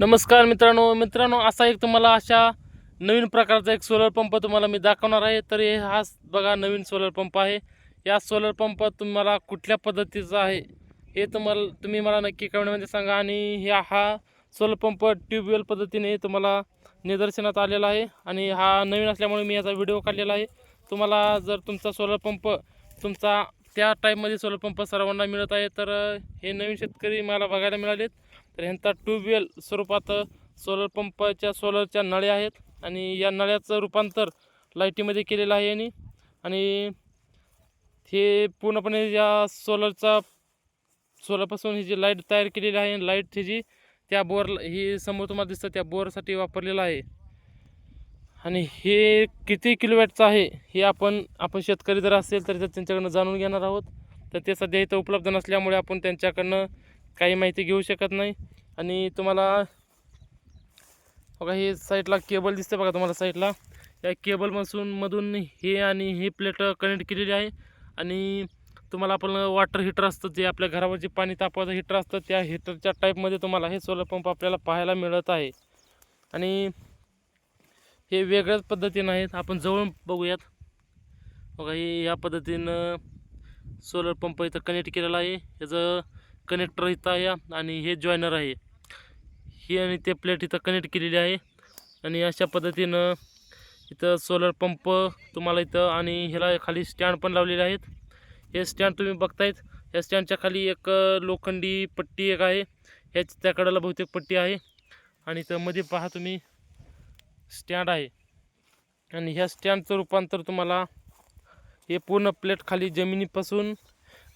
नमस्कार मित्रांनो मित्रांनो असा एक तुम्हाला अशा नवीन प्रकारचा एक सोलर पंप तुम्हाला मी दाखवणार आहे. तर हे हा बघा नवीन सोलर पंप आहे. या सोलर पंप तुम्हाला कुठल्या पद्धतीचा आहे हे तुम्हाला तुम्ही मला नक्की कमेंटमध्ये सांगा. आणि ह्या हा सोलर पंप ट्यूबवेल पद्धतीने तुम्हाला निदर्शनात आलेला आहे. आणि हा नवीन असल्यामुळे मी याचा व्हिडिओ काढलेला आहे. तुम्हाला जर तुमचा सोलर पंप तुमचा त्या टाईपमध्ये सोलर पंप सर्वांना मिळत आहे तर हे नवीन शेतकरी मला बघायला मिळालेत. तर ह्यांचा ट्यूबवेल स्वरूपात सोलर पंपाच्या सोलरच्या नळ्या आहेत आणि या नळ्याचं रूपांतर लाईटीमध्ये केलेलं आहे यांनी. आणि हे पूर्णपणे या सोलरचा सोलरपासून ही जी लाइट तयार केलेली आहे लाइट ही जी त्या बोर ही समोर तुम्हाला दिसतं त्या बोरसाठी वापरलेलं आहे. आणि हे किती किलोवॅटचं आहे हे आपण आपण शेतकरी जर असेल तर त्यांच्याकडनं जाणून घेणार आहोत. तर ते सध्या इथं उपलब्ध नसल्यामुळे आपण त्यांच्याकडनं काही माहिती घेऊ शकत नाही. आणि तुम्हाला बघा हे साईडला केबल दिसते बघा तुम्हाला साईडला. या केबलपासून मधून हे आणि हे प्लेट कनेक्ट केलेली आहे. आणि तुम्हाला आपण वॉटर हीटर असतं जे आपल्या घरावर जे पाणी तापवायचं हीटर असतं त्या हीटरच्या टाईपमध्ये तुम्हाला हे सोलर पंप आपल्याला पाहायला मिळत आहे. आणि हे वेगळ्याच पद्धतीनं आहेत. आपण जवळून बघूयात. बघा हे या पद्धतीनं सोलर पंप इथं कनेक्ट केलेला आहे. ह्याचं कनेक्टर इथं आहे आणि हे जॉयनर आहे. ही आणि ते प्लेट इथं कनेक्ट केलेली आहे. आणि अशा पद्धतीनं इथं सोलर पंप तुम्हाला इथं आणि ह्याला खाली स्टँड पण लावलेले आहेत. हे स्टँड तुम्ही बघतायत. या स्टँडच्या खाली एक लोखंडी पट्टी एक आहे. ह्याच त्याकडेला बहुतेक पट्टी आहे. आणि इथं मध्ये पहा तुम्ही स्टँड आहे. आणि ह्या स्टँडचं रूपांतर तुम्हाला हे पूर्ण प्लेट खाली जमिनीपासून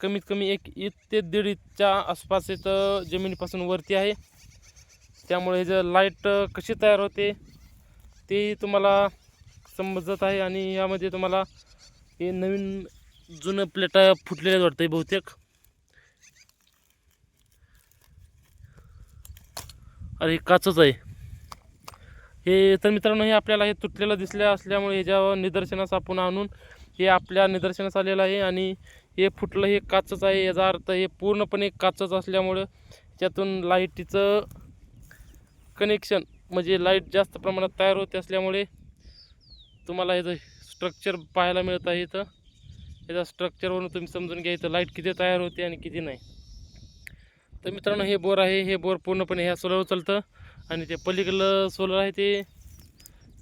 कमीत कमी एक इंच ते दीड इंचच्या आसपास इथं जमिनीपासून वरती आहे. त्यामुळे हे जे लाइट कशी तयार होते ते तुम्हाला समजत आहे आणि यामध्ये तुम्हाला हे नवीन जुनं प्लेटा फुटलेलं वाटतं बहुतेक. अरे काचच आहे. हे तर मित्रांनो हे आपल्याला हे तुटलेलं दिसल्या असल्यामुळे ह्याच्यावर निदर्शनास आपण आणून हे आपल्या निदर्शनास आलेलं आहे आणि हे फुटलं हे काचच आहे. याचा अर्थ हे पूर्णपणे काचच असल्यामुळं त्यातून लाईटीचं कनेक्शन म्हणजे लाइट जास्त प्रमाणात तयार होते असल्यामुळे तुम्हाला याचं स्ट्रक्चर पाहायला मिळत आहे इथं. याच्या स्ट्रक्चरवरून तुम्ही समजून घ्या इथं लाइट किती तयार होते आणि किती नाही. तर मित्रांनो हे बोर आहे. हे बोर पूर्णपणे ह्या सोलरवर चालतं. आणि ते पलीकडलं सोलर आहे ते.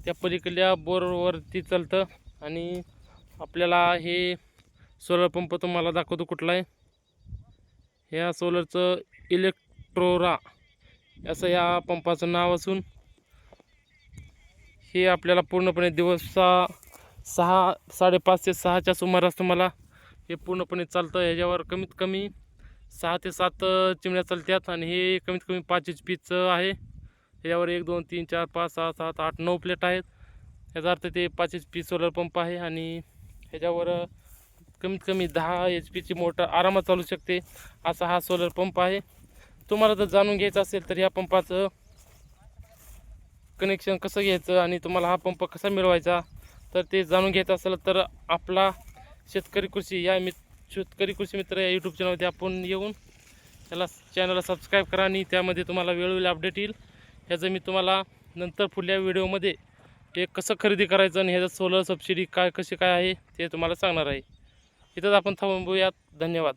त्या पलीकडल्या बोरवरती चालतं. आणि आपल्याला हे सोलर पंप तुम्हाला दाखवतो कुठला आहे. ह्या सोलरचं इलेक्ट्रोरा असं या पंपाचं नाव असून हे आपल्याला पूर्णपणे दिवसा सहा साडेपाच ते सहाच्या सुमारास तुम्हाला हे पूर्णपणे चालतं. ह्याच्यावर कमीत कमी सहा ते सात चिमण्या चालतात आणि हे कमीत कमी पाच एच पीचं आहे. ह्याच्यावर एक दोन तीन चार पाच सहा सात आठ नऊ प्लेट आहेत. याचा अर्थ ते पाच एच पी सोलर पंप आहे आणि ह्याच्यावर कमीत कमी दहा एच पीची मोटर आरामात चालू शकते. असा हा सोलर पंप आहे. तुम्हाला जर जाणून घ्यायचं असेल तर या पंपाचं कनेक्शन कसं घ्यायचं आणि तुम्हाला हा पंप कसा मिळवायचा तर ते जाणून घ्यायचं असेल तर आपला शेतकरी कृषी या मित शेतकरी कृषी मित्र या यूट्यूब चॅनलमध्ये आपण येऊन त्याला चॅनलला सबस्क्राईब करा आणि त्यामध्ये तुम्हाला वेळोवेळी अपडेट येईल. ह्याचं मी तुम्हाला नंतर पुढल्या व्हिडिओमध्ये ते कसं खरेदी करायचं आणि ह्याचं सोलर सबसिडी काय कशी काय आहे ते तुम्हाला सांगणार आहे. इथंच आपण थांबूयात. धन्यवाद.